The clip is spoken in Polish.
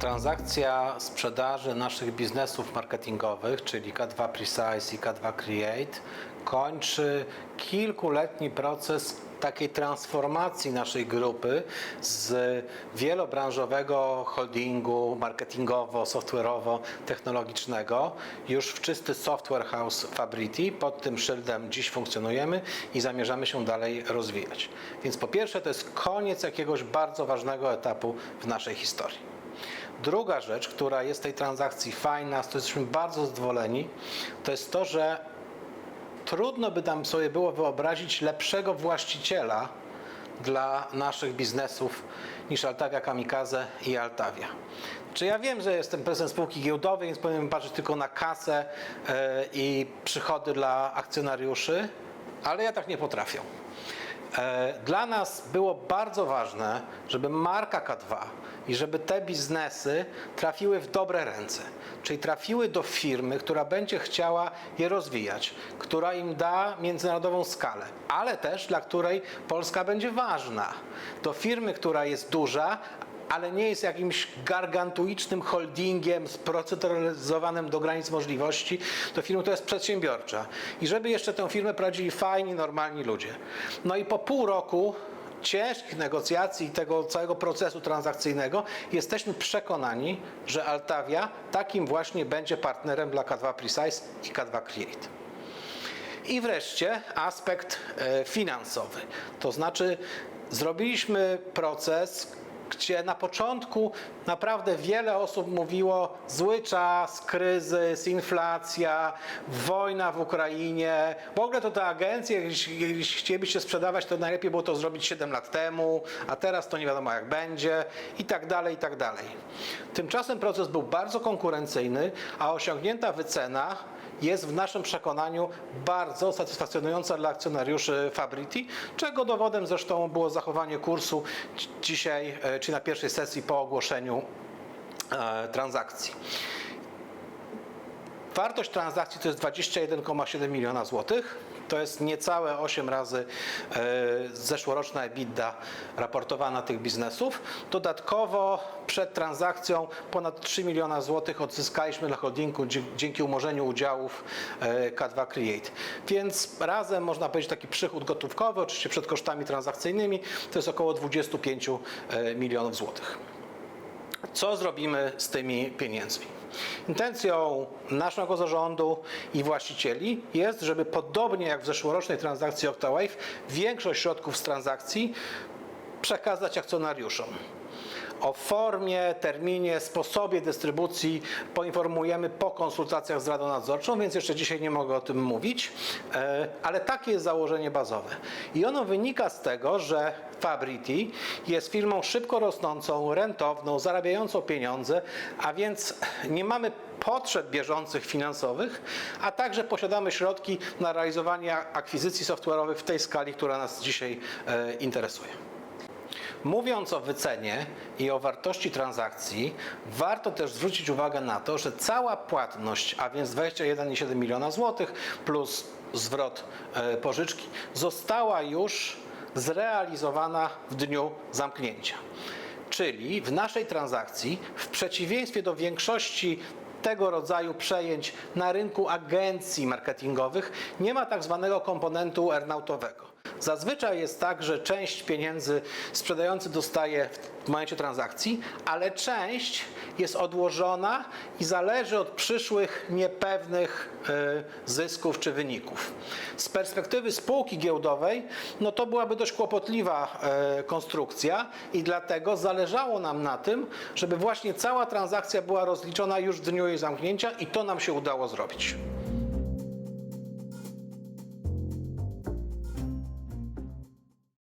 Transakcja sprzedaży naszych biznesów marketingowych, czyli K2 Precise i K2 Create, kończy kilkuletni proces takiej transformacji naszej grupy z wielobranżowego holdingu marketingowo-software'owo-technologicznego już w czysty software house Fabriti. Pod tym szyldem dziś funkcjonujemy i zamierzamy się dalej rozwijać. Więc po pierwsze to jest koniec jakiegoś bardzo ważnego etapu w naszej historii. Druga rzecz, która jest w tej transakcji fajna, z której jesteśmy bardzo zadowoleni, to jest to, że trudno by nam sobie było wyobrazić lepszego właściciela dla naszych biznesów niż Altavia Kamikaze i Altavia. Czy ja wiem, że jestem prezesem spółki giełdowej, więc powinienem patrzeć tylko na kasę e, i przychody dla akcjonariuszy, ale ja tak nie potrafię. E, Dla nas było bardzo ważne, żeby marka K2 i żeby te biznesy trafiły w dobre ręce, czyli trafiły do firmy, która będzie chciała je rozwijać, która im da międzynarodową skalę, ale też dla której Polska będzie ważna. Do firmy, która jest duża, ale nie jest jakimś gargantuicznym holdingiem sprocentralizowanym do granic możliwości, to firma, która jest przedsiębiorcza. I żeby jeszcze tę firmę prowadzili fajni, normalni ludzie. No i po pół roku ciężkich negocjacji i tego całego procesu transakcyjnego jesteśmy przekonani, że Altavia takim właśnie będzie partnerem dla K2 Precise i K2 Create. I wreszcie aspekt e, finansowy. To znaczy, zrobiliśmy proces, gdzie na początku naprawdę wiele osób mówiło zły czas, kryzys, inflacja, wojna w Ukrainie. W ogóle to te agencje, jeśli chcielibyście sprzedawać, to najlepiej było to zrobić 7 lat temu, a teraz to nie wiadomo jak będzie i tak dalej, i tak dalej. Tymczasem proces był bardzo konkurencyjny, a osiągnięta wycena jest w naszym przekonaniu bardzo satysfakcjonująca dla akcjonariuszy Fabriti, czego dowodem zresztą było zachowanie kursu dzi- dzisiaj, e, czy na pierwszej sesji po ogłoszeniu e, transakcji. Wartość transakcji to jest 21,7 miliona złotych. To jest niecałe 8 razy e, zeszłoroczna EBITDA raportowana tych biznesów. Dodatkowo przed transakcją ponad 3 miliona złotych odzyskaliśmy dla holdingu dzięki umorzeniu udziałów e, K2 Create. Więc razem można powiedzieć taki przychód gotówkowy, oczywiście przed kosztami transakcyjnymi, to jest około 25 e, milionów złotych. Co zrobimy z tymi pieniędzmi? Intencją naszego zarządu i właścicieli jest, żeby podobnie jak w zeszłorocznej transakcji Octawave, większość środków z transakcji przekazać akcjonariuszom. O formie, terminie, sposobie dystrybucji poinformujemy po konsultacjach z Radą Nadzorczą, więc jeszcze dzisiaj nie mogę o tym mówić, e, ale takie jest założenie bazowe. I ono wynika z tego, że Fabriti jest firmą szybko rosnącą, rentowną, zarabiającą pieniądze, a więc nie mamy potrzeb bieżących finansowych, a także posiadamy środki na realizowanie akwizycji software'owych w tej skali, która nas dzisiaj e, interesuje. Mówiąc o wycenie i o wartości transakcji, warto też zwrócić uwagę na to, że cała płatność, a więc 21,7 miliona złotych plus zwrot e, pożyczki, została już zrealizowana w dniu zamknięcia. Czyli w naszej transakcji, w przeciwieństwie do większości tego rodzaju przejęć na rynku agencji marketingowych, nie ma tak zwanego komponentu earnoutowego. Zazwyczaj jest tak, że część pieniędzy sprzedający dostaje w momencie transakcji, ale część jest odłożona i zależy od przyszłych niepewnych e, zysków czy wyników. Z perspektywy spółki giełdowej, no to byłaby dość kłopotliwa e, konstrukcja i dlatego zależało nam na tym, żeby właśnie cała transakcja była rozliczona już w dniu jej zamknięcia i to nam się udało zrobić.